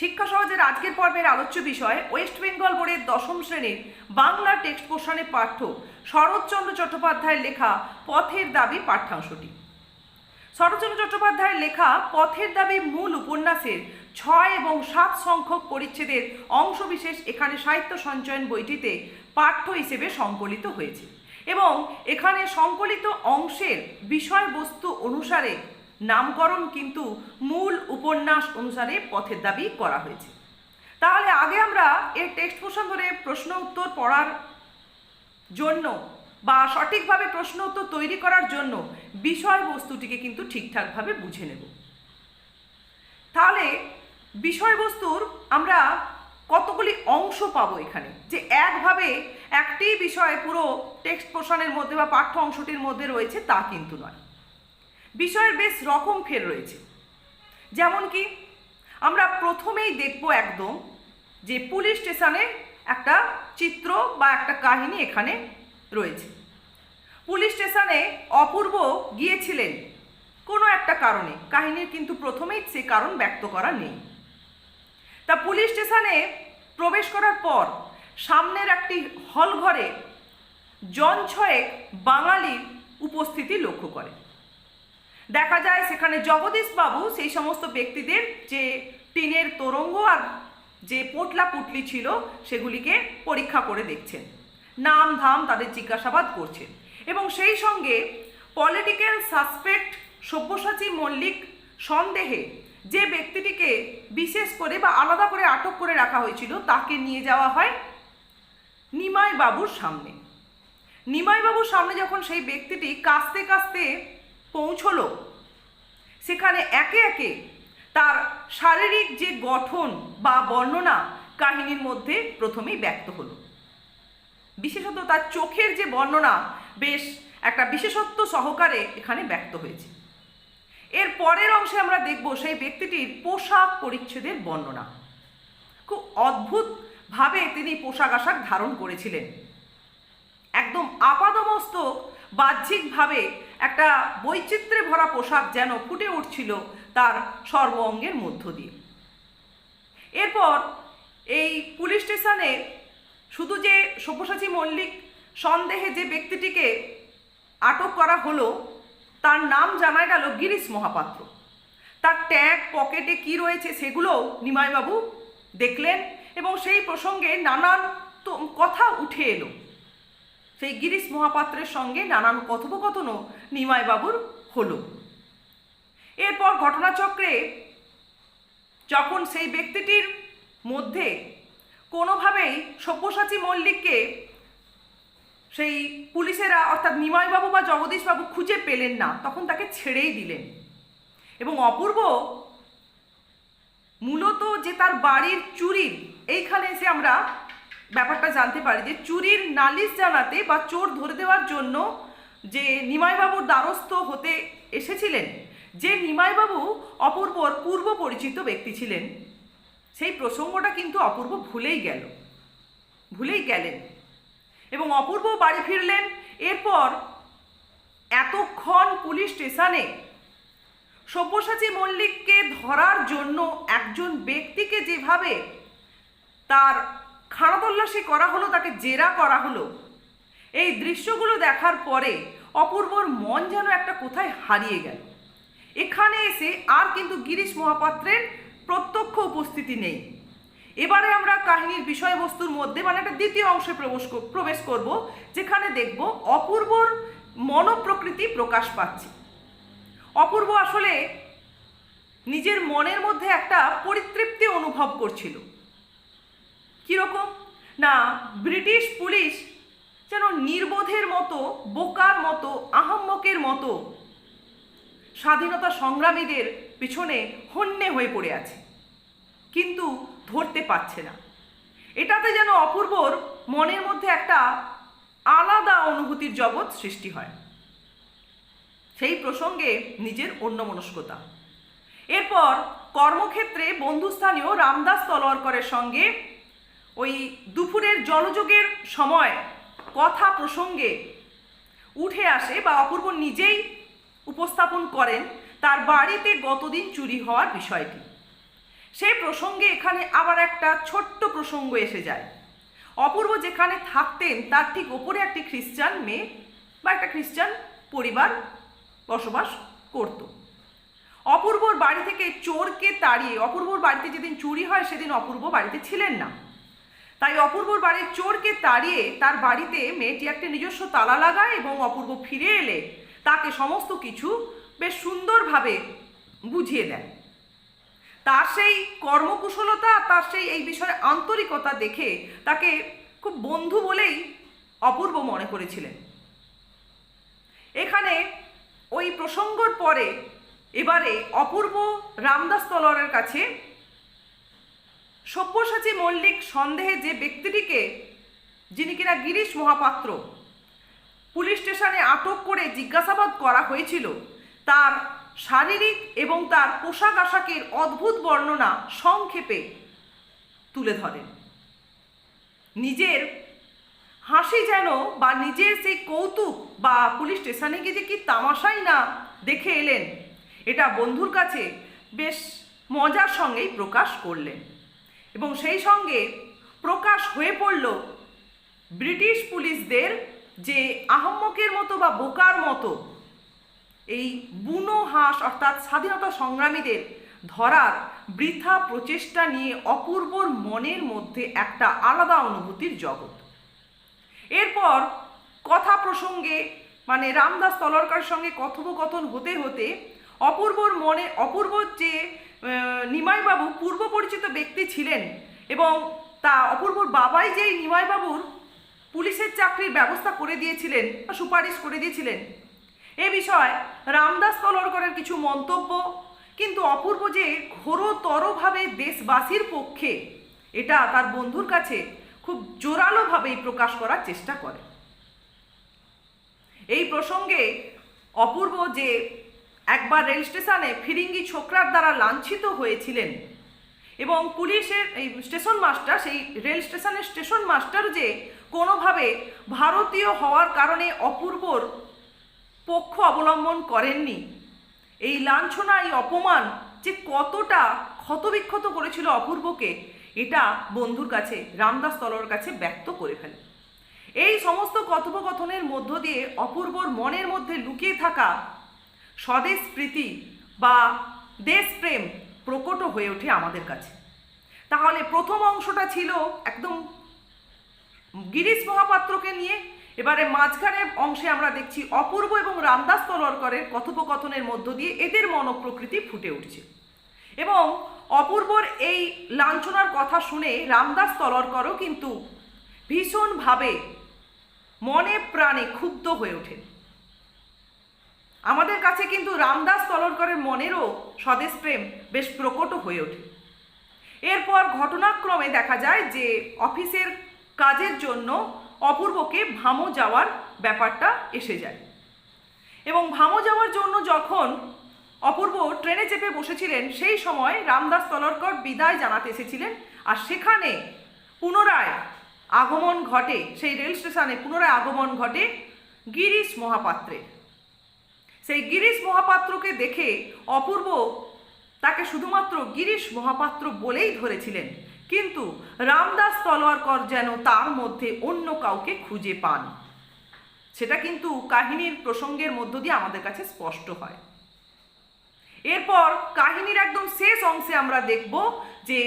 শিক্ষা সহজের আজকের পর্বের আলোচ্য বিষয় ওয়েস্ট বেঙ্গল বোর্ডের দশম শ্রেণির বাংলা টেক্সট পোর্শনের পাঠ্য শরৎচন্দ্র চট্টোপাধ্যায়ের লেখা পথের দাবি পাঠ্যাংশটি। শরৎচন্দ্র চট্টোপাধ্যায়ের লেখা পথের দাবি মূল উপন্যাসের ছয় এবং সাত সংখ্যক পরিচ্ছেদের অংশবিশেষ এখানে সাহিত্য সঞ্চয়ন বইটিতে পাঠ্য হিসেবে সংকলিত হয়েছে এবং এখানে সংকলিত অংশের বিষয়বস্তু অনুসারে নামকরণ কিন্তু মূল উপন্যাস অনুসারে পথের দাবি করা হয়েছে। তাহলে আগে আমরা এর টেক্সট ধরে প্রশ্ন উত্তর পড়ার জন্য বা সঠিকভাবে প্রশ্ন উত্তর তৈরি করার জন্য বিষয়বস্তুটিকে কিন্তু ঠিকঠাকভাবে বুঝে নেব। তাহলে বিষয়বস্তুর আমরা কতগুলি অংশ পাবো এখানে? যে একভাবে একটি বিষয় পুরো টেক্সট পোর্শনের মধ্যে বা পাঠ্য অংশটির মধ্যে রয়েছে তা কিন্তু নয়। বিষয়ের বেশ রকম ফের রয়েছে। যেমন কি, আমরা প্রথমেই দেখব একদম যে পুলিশ স্টেশনে একটা চিত্র বা একটা কাহিনী এখানে রয়েছে। পুলিশ স্টেশনে অপূর্ব গিয়েছিলেন কোনো একটা কারণে। কাহিনীর কিন্তু প্রথমেই সে কারণ ব্যক্ত করা নেই। তা পুলিশ স্টেশনে প্রবেশ করার পর সামনের একটি হল ঘরে জন ছয়েক বাঙালির উপস্থিতি লক্ষ্য করে। দেখা যায় সেখানে জগদীশ বাবু সেই সমস্ত ব্যক্তিদের যে টিনের তোরঙ্গ আর যে পোটলা পুটলি ছিল সেগুলিকে পরীক্ষা করে দেখছেন। নাম ধাম তাদের জিজ্ঞাসাবাদ করছেন। এবং সেই সঙ্গে পলিটিক্যাল সাসপেক্ট সব্যসাচী মল্লিক সন্দেহে যে ব্যক্তিটিকে বিশেষ করে বা আলাদা করে আটক করে রাখা হয়েছিল তাকে নিয়ে যাওয়া হয় নিমাই বাবুর সামনে। নিমাই বাবুর সামনে যখন সেই ব্যক্তিটি কাস্তে কাস্তে পৌঁছলো। সেখানে একে একে তার শারীরিক যে গঠন বা বর্ণনা কাহিনীর মধ্যে প্রথমেই ব্যক্ত হলো। বিশেষত তার চোখের যে বর্ণনা বেশ একটা বিশেষত্ব সহকারে এখানে ব্যক্ত হয়েছে। এর পরের অংশে আমরা দেখব সেই ব্যক্তিটির পোশাক পরিচ্ছেদের বর্ণনা। খুব অদ্ভুতভাবে তিনি পোশাক আশাক ধারণ করেছিলেন। একদম আপাদমস্তক বাহ্যিকভাবে একটা বৈচিত্র্যে ভরা পোশাক যেন ফুটে উঠছিল তার সর্ব অঙ্গের মধ্য দিয়ে। এরপর এই পুলিশ স্টেশনে শুধু যে সব্যসাচী মল্লিক সন্দেহে যে ব্যক্তিটিকে আটক করা হলো, তার নাম জানা গেল গিরিশ মহাপাত্র। তার ট্যাগ, পকেটে কি রয়েছে সেগুলোও নিমাইবাবু দেখলেন এবং সেই প্রসঙ্গে নানান কথা উঠে এলো। সেই গিরিশ মহাপাত্রের সঙ্গে নানান কথোপকথনও নিমাইবাবুর হলো। এরপর ঘটনাচক্রে যখন সেই ব্যক্তিটির মধ্যে কোনোভাবেই সব্যসাচী মল্লিককে সেই পুলিশেরা, অর্থাৎ নিমাইবাবু বা জগদীশবাবু খুঁজে পেলেন না, তখন তাকে ছেড়েই দিলেন। এবং অপূর্ব মূলত যে তার বাড়ির চুরির এইখানে এসে আমরা ব্যাপারটা জানতে পারি যে চুরির নালিশ জানাতে বা চোর ধরে দেওয়ার জন্য যে নিমাইবাবুর দ্বারস্থ হতে এসেছিলেন, যে নিমাইবাবু অপূর্বর পূর্ব পরিচিত ব্যক্তি ছিলেন, সেই প্রসঙ্গটা কিন্তু অপূর্ব ভুলেই গেল, ভুলেই গেলেন। এবং অপূর্ব বাড়ি ফিরলেন, এরপর এতক্ষণ পুলিশ স্টেশনে সব্যসাচী মল্লিককে ধরার জন্য একজন ব্যক্তিকে যেভাবে তার খানাতল্লাশি করা হলো, তাকে জেরা করা হলো। এই দৃশ্যগুলো দেখার পরে অপূর্বর মন যেন একটা কোথায় হারিয়ে গেল। এখানে এসে আর কিন্তু গিরিশ মহাপাত্রের প্রত্যক্ষ উপস্থিতি নেই। এবারে আমরা কাহিনীর বিষয়বস্তুর মধ্যে মানে একটা দ্বিতীয় অংশে প্রবেশ প্রবেশ করব, যেখানে দেখব অপূর্বর মনোপ্রকৃতি প্রকাশ পাচ্ছে। অপূর্ব আসলে নিজের মনের মধ্যে একটা পরিতৃপ্তি অনুভব করছিল। কীরকম? না, ব্রিটিশ পুলিশ যেন নির্বোধের মতো, বোকার মতো, আহম্মকের মতো স্বাধীনতা সংগ্রামীদের পিছনে হন্যে হয়ে পড়ে আছে। কিন্তু ধরতে পারছে না। এটাতে যেন অপূর্বর মনের মধ্যে একটা আলাদা অনুভূতির জগৎ সৃষ্টি হয়। সেই প্রসঙ্গে নিজের অন্যমনস্কতা। এরপর কর্মক্ষেত্রে বন্ধুস্থানীয় রামদাস তলোয়ারকরের সঙ্গে ওই দুপুরের জলযোগের সময় কথা প্রসঙ্গে উঠে আসে বা অপূর্ব নিজেই উপস্থাপন করেন তার বাড়িতে গতদিন চুরি হওয়ার বিষয়টি। সেই প্রসঙ্গে এখানে আবার একটা ছোট্ট প্রসঙ্গ এসে যায়। অপূর্ব যেখানে থাকতেন তার ঠিক ওপরে একটি খ্রিস্টান মেয়ে বা একটা খ্রিস্টান পরিবার বসবাস করত। অপূর্বর বাড়ি থেকে চোরকে তাড়িয়ে, অপূর্বর বাড়িতে যেদিন চুরি হয় সেদিন অপূর্ব বাড়িতে ছিলেন না। তাই অপূর্বর বাড়ির চোরকে তাড়িয়ে তার বাড়িতে মেয়েটি একটা নিজস্ব তালা লাগায় এবং অপূর্ব ফিরে এলে তাকে সমস্ত কিছু বেশ সুন্দরভাবে বুঝিয়ে দেয়। তার সেই কর্মকুশলতা, তার সেই এই বিষয়ে আন্তরিকতা দেখে তাকে খুব বন্ধু বলেই অপূর্ব মনে করেছিলেন। এখানে ওই প্রসঙ্গর পরে এবারে অপূর্ব রামদাস তলরের কাছে সব্যসাচী মল্লিক সন্দেহে যে ব্যক্তিটিকে, যিনি কিনা গিরিশ মহাপাত্র, পুলিশ স্টেশনে আটক করে জিজ্ঞাসাবাদ করা হয়েছিল, তার শারীরিক এবং তার পোশাক আশাকের অদ্ভুত বর্ণনা সংক্ষেপে তুলে ধরেন। নিজের হাসি যেন বা নিজের সেই কৌতুক বা পুলিশ স্টেশনে গিয়ে যে কি তামাশাই না দেখে এলেন, এটা বন্ধুর কাছে বেশ মজার সঙ্গেই প্রকাশ করলেন। এবং সেই সঙ্গে প্রকাশ হয়ে পড়ল ব্রিটিশ পুলিশদের যে আহম্মকের মতো বা বোকার মতো এই বুনো হাঁস অর্থাৎ স্বাধীনতা সংগ্রামীদের ধরার বৃথা প্রচেষ্টা নিয়ে অপূর্বর মনের মধ্যে একটা আলাদা অনুভূতির জগৎ। এরপর কথা প্রসঙ্গে মানে রামদাস তলরকার সঙ্গে কথোপকথন হতে হতে অপূর্বর মনে অপূর্ব যে নিমাইবাবু পূর্ব পরিচিত ব্যক্তি ছিলেন এবং তা অপূর্বর বাবাই যেই নিমাইবাবুর পুলিশের চাকরির ব্যবস্থা করে দিয়েছিলেন বা সুপারিশ করে দিয়েছিলেন। এ বিষয়ে রামদাস তলরকরের কিছু মন্তব্য, কিন্তু অপূর্ব যে ঘোরতরভাবে দেশবাসীর পক্ষে এটা তার বন্ধুর কাছে খুব জোরালোভাবেই প্রকাশ করার চেষ্টা করে। এই প্রসঙ্গে অপূর্ব যে একবার রেল স্টেশনে ফিরিঙ্গি ছোকরার দ্বারা লাঞ্ছিত হয়েছিলেন। এবং পুলিশের এই স্টেশন মাস্টার, সেই রেল স্টেশনের স্টেশন মাস্টার যে কোনোভাবে ভারতীয় হওয়ার কারণে অপূর্বর পক্ষ অবলম্বন করেননি। এই লাঞ্ছনা, এই অপমান যে কতটা ক্ষতবিক্ষত করেছিল অপূর্বকে, এটা বন্ধুর কাছে, রামদাস তলর কাছে ব্যক্ত করে ফেলে। এই সমস্ত কথোপকথনের মধ্য দিয়ে অপূর্বর মনের মধ্যে লুকিয়ে থাকা স্বদেশ প্রীতি বা দেশপ্রেম প্রকট হয়ে ওঠে আমাদের কাছে। তাহলে প্রথম অংশটা ছিল একদম গিরিশ মহাপাত্রকে নিয়ে, এবারে মাঝখানের অংশে আমরা দেখছি অপূর্ব এবং রামদাস তলরকরের কথোপকথনের মধ্য দিয়ে এদের মনোপ্রকৃতি ফুটে উঠছে। এবং অপূর্বর এই লাঞ্ছনার কথা শুনে রামদাস তলরকরও কিন্তু ভীষণভাবে মনে প্রাণে ক্ষুব্ধ হয়ে ওঠেন। আমাদের কাছে কিন্তু রামদাস তলরকরের মনেরও স্বদেশপ্রেম বেশ প্রকট হয়ে ওঠে। এরপর ঘটনাক্রমে দেখা যায় যে অফিসের কাজের জন্য অপূর্বকে ভামো যাওয়ার ব্যাপারটা এসে যায়। এবং ভামো যাওয়ার জন্য যখন অপূর্ব ট্রেনে চেপে বসেছিলেন, সেই সময় রামদাস তলরকর বিদায় জানাতে এসেছিলেন আর সেখানে পুনরায় আগমন ঘটে, সেই রেল স্টেশনে পুনরায় আগমন ঘটে গিরিশ মহাপাত্রের। সেই গিরিশ মহাপাত্রকে দেখে অপূর্ব তাকে শুধুমাত্র গিরিশ মহাপাত্র বলেই ধরেছিলেন। কিন্তু রামদাস তলোয়ারকর যেন তার মধ্যে অন্য কাউকে খুঁজে পান। সেটা কিন্তু কাহিনীর প্রসঙ্গের মধ্য দিয়ে আমাদের কাছে স্পষ্ট হয়। এরপর কাহিনীর একদম শেষ অংশে আমরা দেখব যে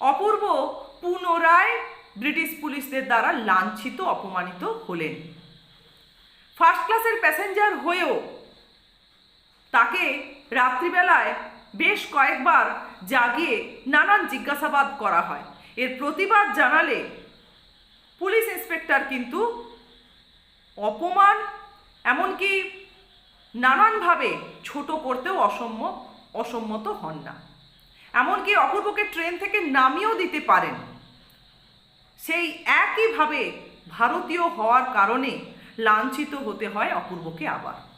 অপূর্ব পুনরায় ব্রিটিশ পুলিশদের দ্বারা লাঞ্ছিত, অপমানিত হলেন। ফার্স্ট ক্লাসের প্যাসেঞ্জার হয়েও তাকে রাত্রিবেলায় বেশ কয়েকবার জাগিয়ে নানান জিজ্ঞাসাবাদ করা হয়। এর প্রতিবাদ জানালে পুলিশ ইন্সপেক্টর কিন্তু অপমান, এমনকি নানানভাবে ছোট করতেও অসম্য অসম্মত হন না। এমনকি অপূর্বকে ট্রেন থেকে নামিয়েও দিতে পারেন। সেই একইভাবে ভারতীয় হওয়ার কারণে লাঞ্ছিত হতে হয় অপূর্বকে আবার।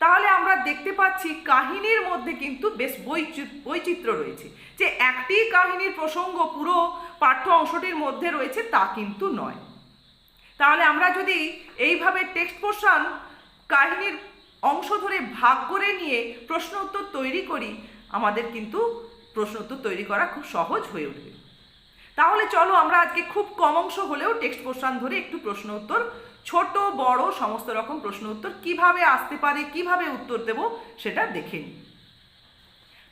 তাহলে আমরা দেখতে পাচ্ছি কাহিনীর মধ্যে কিন্তু বেশ বৈচি- বৈচিত্র্য রয়েছে। যে একটি কাহিনীর প্রসঙ্গ পুরো পাঠ্য অংশটির মধ্যে রয়েছে তা কিন্তু নয়। তাহলে আমরা যদি এইভাবে টেক্সট পোর্শন কাহিনীর অংশ ধরে ভাগ করে নিয়ে প্রশ্ন উত্তর তৈরি করি, আমাদের কিন্তু প্রশ্ন উত্তর তৈরি করা খুব সহজ হয়ে উঠবে। তাহলে চলো আমরা আজকে খুব কম অংশ হলেও টেক্সট পোর্শন ধরে একটু প্রশ্ন উত্তর ছোট, বড়, সমস্ত রকম প্রশ্ন উত্তর কীভাবে আসতে পারে, কীভাবে উত্তর দেব সেটা দেখে নিই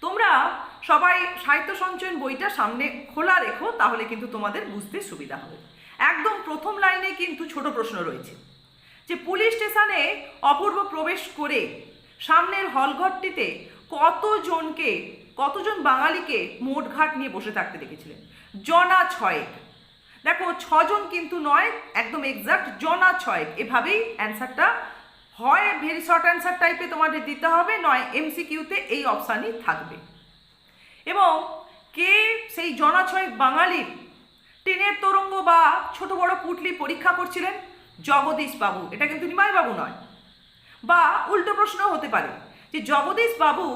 তোমরা সবাই সাহিত্য সঞ্চয়ন বইটা সামনে খোলা রেখো, তাহলে কিন্তু তোমাদের বুঝতে সুবিধা হবে। একদম প্রথম লাইনে কিন্তু ছোট প্রশ্ন রয়েছে। যে পুলিশ স্টেশনে অপূর্ব প্রবেশ করে সামনের হলঘরটিতে কতজনকে, কতজন বাঙালিকে মোটঘাট নিয়ে বসে থাকতে দেখেছিলেন? জনা ছয়েক। দেখো, ছজন কিন্তু নয়, একদম এক্সাক্ট জনা ছয়েক এভাবেই অ্যান্সারটা হয় ভেরি শর্ট অ্যান্সার টাইপে তোমাদের দিতে হবে, নয় এমসিকিউতে এই অপশানই থাকবে। এবং কে সেই জনা ছয়েক বাঙালির টেনের তরঙ্গ বা ছোট বড় পুটলি পরীক্ষা করছিলেন? জগদীশ বাবু। এটা কিন্তু নিমাই বাবু নয়। বা উল্টো প্রশ্ন হতে পারে যে, জগদীশ বাবু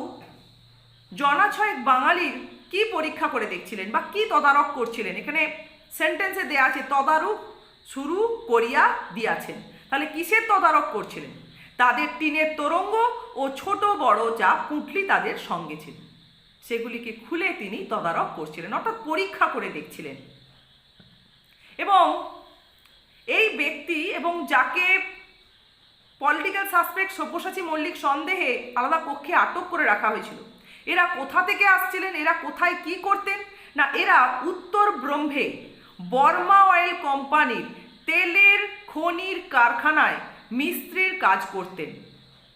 জনা ছয়েক বাঙালির কি পরীক্ষা করে দেখছিলেন বা কি তদারক করছিলেন? এখানে সেন্টেন্সে দেয়া আছে, তদারক শুরু করিয়া দিয়াছেন। তাহলে কিসের তদারক করছিলেন? তাদের টিনের তরঙ্গ ও ছোট বড় যা পুঁটলি তাদের সঙ্গে ছিল। সেগুলিকে খুলে তিনি তদারক করছিলেন, অর্থাৎ পরীক্ষা করে দেখছিলেন। এবং এই ব্যক্তি এবং যাকে পলিটিক্যাল সাসপেক্ট সব্যসাচী মল্লিক সন্দেহে আলাদা পক্ষে আটক করে রাখা হয়েছিল, এরা কোথা থেকে আসছিলেন, এরা কোথায় কি করতেন, না এরা উত্তর ব্রহ্মে বর্মা অয়েল কোম্পানির তেলের খনির কারখানায় মিস্ত্রির কাজ করতেন।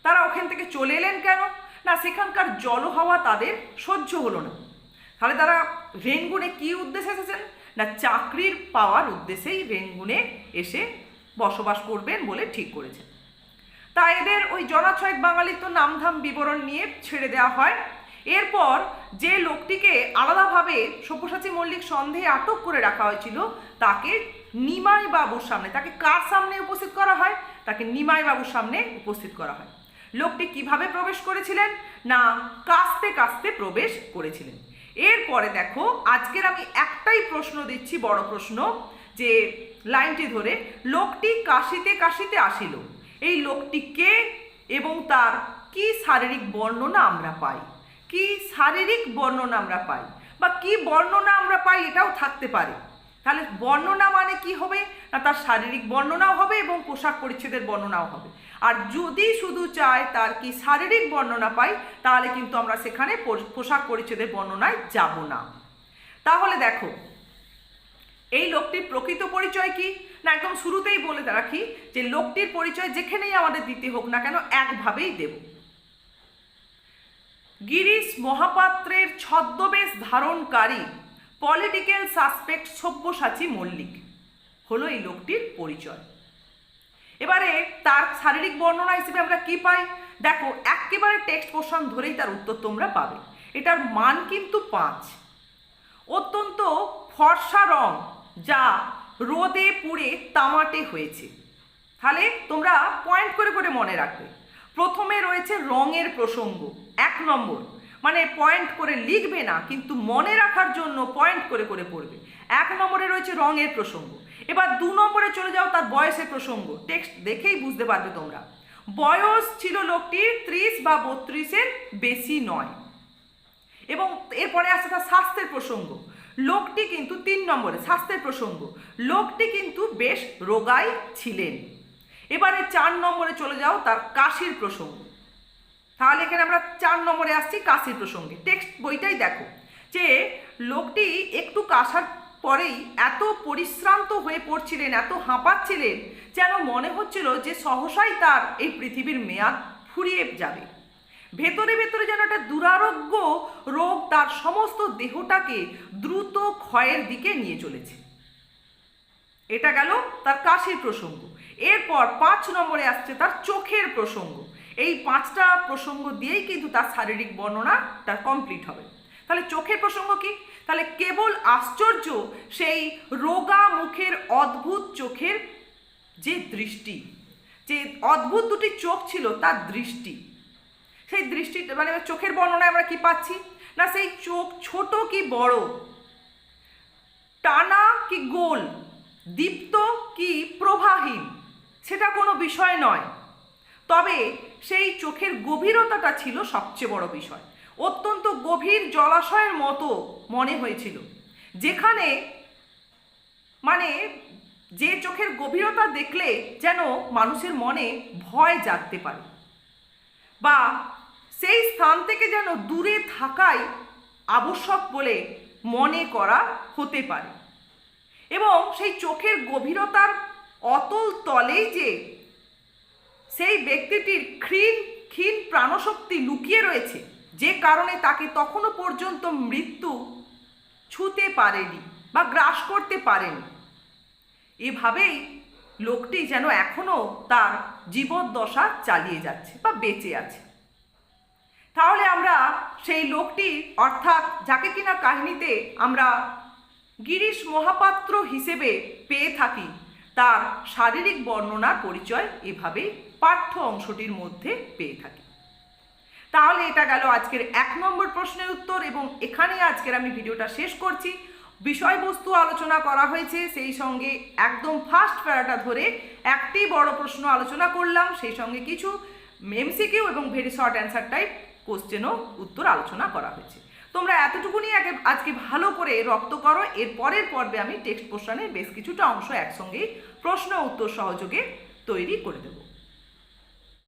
তারা ওখান থেকে চলে এলেন কেন? না, সেখানকার জল জলহাওয়া তাদের সহ্য হলো না। তাহলে তারা রেঙ্গুনে কি উদ্দেশ্যে এসেছেন? না, চাকরির পাওয়ার উদ্দেশ্যেই রেঙ্গুনে এসে বসবাস করবেন বলে ঠিক করেছেন। তা এদের ওই জনাছয়েক বাঙালির তো নামধাম বিবরণ নিয়ে ছেড়ে দেওয়া হয়। এরপর যে লোকটিকে আলাদাভাবে সব্যসাচী মল্লিক সন্দেহে আটক করে রাখা হয়েছিল, তাকে নিমাই বাবুর সামনে, তাকে কার সামনে উপস্থিত করা হয়? তাকে নিমাই বাবুর সামনে উপস্থিত করা হয়। লোকটি কীভাবে প্রবেশ করেছিলেন? না, কাস্তে কাস্তে প্রবেশ করেছিলেন। এরপরে দেখো, আজকের আমি একটাই প্রশ্ন দিচ্ছি, বড় প্রশ্ন, যে লাইনটি ধরে, লোকটি কাশিতে কাশিতে আসিল। এই লোকটি কে এবং তার কি শারীরিক বর্ণনা আমরা পাই? কি শারীরিক বর্ণনা আমরা পাই বা কি বর্ণনা আমরা পাই এটাও থাকতে পারে। তাহলে বর্ণনা মানে কি হবে? না, তার শারীরিক বর্ণনাও হবে এবং পোশাক পরিচ্ছেদের বর্ণনাও হবে। আর যদি শুধু চায় তার কি শারীরিক বর্ণনা পাই, তাহলে কিন্তু আমরা সেখানে পোশাক পরিচ্ছেদের বর্ণনায় যাব না। তাহলে দেখো, এই লোকটির প্রকৃত পরিচয় কি? না, একদম শুরুতেই বলে রাখি যে লোকটির পরিচয় যেখানেই আমাদের দিতে হোক না কেন, একভাবেই দেব। গিরিশ মহাপাত্রের ছদ্মবেশ ধারণকারী পলিটিক্যাল সাসপেক্ট সব্যসাচী মল্লিক। হলো এই লোকটির পরিচয়। এবারে তার শারীরিক বর্ণনা হিসেবে আমরা কি পাই? দেখো, একেবারে টেক্সট পোর্শন ধরেই তার উত্তর তোমরা পাবে। এটার মান কিন্তু পাঁচ। অত্যন্ত ফর্সা রং, যা রোদে পুড়ে তামাটে হয়েছে। তাহলে তোমরা পয়েন্ট করে করে মনে রাখবে। প্রথমে রয়েছে রঙের প্রসঙ্গ, এক নম্বর। মানে পয়েন্ট করে লিখবে না, কিন্তু মনে রাখার জন্য পয়েন্ট করে করে পড়বে। এক নম্বরে রয়েছে রঙের প্রসঙ্গ। এবার দু নম্বরে চলে যাও তার বয়সের প্রসঙ্গ। টেক্সট দেখেই বুঝতে পারবে তোমরা। বয়স ছিল লোকটির ত্রিশ বা বত্রিশের বেশি নয়। এবং এরপরে আসছে তার স্বাস্থ্যের প্রসঙ্গ। লোকটি কিন্তু তিন নম্বরে, স্বাস্থ্যের প্রসঙ্গ। লোকটি কিন্তু বেশ রোগাই ছিলেন। এবারে চার নম্বরে চলে যাও তার কাশির প্রসঙ্গ। তাহলে এখানে আমরা চার নম্বরে আসছি কাশির প্রসঙ্গে। টেক্সট বইটাই দেখো যে লোকটি একটু কাশার পরেই এত পরিশ্রান্ত হয়ে পড়ছিলেন, এত হাঁপাচ্ছিলেন যেন মনে হচ্ছিল যে সহসাই তার এই পৃথিবীর মেয়াদ ফুরিয়ে যাবে। ভেতরে ভেতরে যেন একটা দুরারোগ্য রোগ তার সমস্ত দেহটাকে দ্রুত ক্ষয়ের দিকে নিয়ে চলেছে। এটা গেল তার কাশির প্রসঙ্গ। এরপর পাঁচ নম্বরে আসছে তার চোখের প্রসঙ্গ। এই পাঁচটা প্রসঙ্গ দিয়েই কিন্তু তার শারীরিক বর্ণনাটা কমপ্লিট হবে। তাহলে চোখের প্রসঙ্গ কি? তাহলে কেবল আশ্চর্য সেই রোগা মুখের অদ্ভুত চোখের যে দৃষ্টি, যে অদ্ভুত দুটি চোখ ছিল তার দৃষ্টি। সেই দৃষ্টি মানে চোখের বর্ণনায় আমরা কি পাচ্ছি? না সেই চোখ ছোট কি বড়? টানা কি গোল? দীপ্ত কি প্রবাহীন? সেটা কোনো বিষয় নয়। তবে সেই চোখের গভীরতাটা ছিল সবচেয়ে বড় বিষয়। অত্যন্ত গভীর জলাশয়ের মতো মনে হয়েছিল। যেখানে মানে যে চোখের গভীরতা দেখলে যেন মানুষের মনে ভয় জাগতে পারে বা সেই স্থান থেকে যেন দূরে থাকাই আবশ্যক বলে মনে করা হতে পারে। এবং সেই চোখের গভীরতার অতল তলেই যে সেই ব্যক্তিটির ক্ষীণ ক্ষীণ প্রাণশক্তি লুকিয়ে রয়েছে, যে কারণে তাকে তখনও পর্যন্ত মৃত্যু ছুতে পারেনি বা গ্রাস করতে পারেনি। এভাবেই লোকটি যেন এখনও তার জীবদ্দশা চালিয়ে যাচ্ছে বা বেঁচে আছে। তাহলে আমরা সেই লোকটি, অর্থাৎ যাকে কিনা কাহিনীতে আমরা গিরিশ মহাপাত্র হিসেবে পেয়ে থাকি তার শারীরিক বর্ণনার পরিচয় এভাবেই পাঠ্য অংশটির মধ্যে পেয়ে থাকি। তাহলে এটা গেল আজকের এক নম্বর প্রশ্নের উত্তর এবং এখানেই আজকের আমি ভিডিওটা শেষ করছি। বিষয়বস্তু আলোচনা করা হয়েছে, সেই সঙ্গে একদম ফার্স্ট প্যারাটা ধরে একটি বড় প্রশ্ন আলোচনা করলাম, সেই সঙ্গে কিছু এমসিকিউ এবং ভেরি শর্ট অ্যান্সার টাইপ কোশ্চেনও উত্তর আলোচনা করা হয়েছে। তোমরা এতটুকুনি আগে, আজকে ভালো করে রক্ত করো, এর পরের পর্বে আমি টেক্সট পোর্শনের বেশ কিছুটা অংশ একসঙ্গেই প্রশ্ন উত্তর সহযোগে তৈরি করে দেবো।